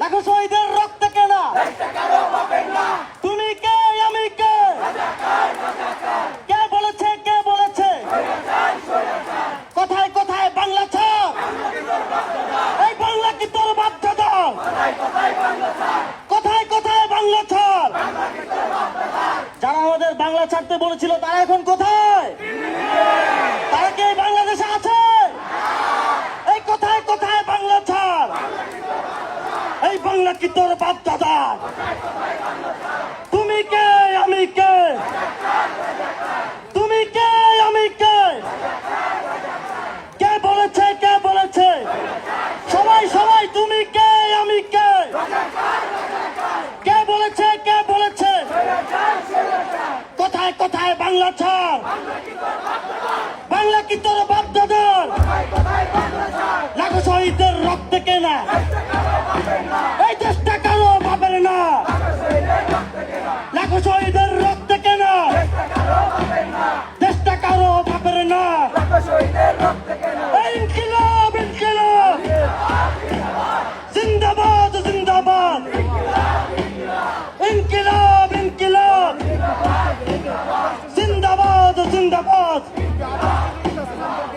লাখো শহীদের রক্ত কেনা। তুমি কে? আমি কে? কে বলেছে? কে বলেছে? কোথায় কোথায়? বাংলা ছাপ এই বাংলা কি তোর বাধ্যতা? কোথায় কোথায় বাংলা ছাড়? যারা আমাদের বাংলা ছাড়তে বলেছিল তারা এখন কোথায়? বাংলা কি তোর বাপ দাদা? তুমি কে, আমি কে? তুমি কে, আমি কে? কে বলেছে কে বলেছে? সবাই সবাই, তুমি কে, আমি কে? কে বলেছে কে বলেছে? কোথায় কোথায় বাংলা ছাড়? বাংলা কি তোর বাপ দাদার লাখো শহীদদের রক্ত কেনা। Linda voz!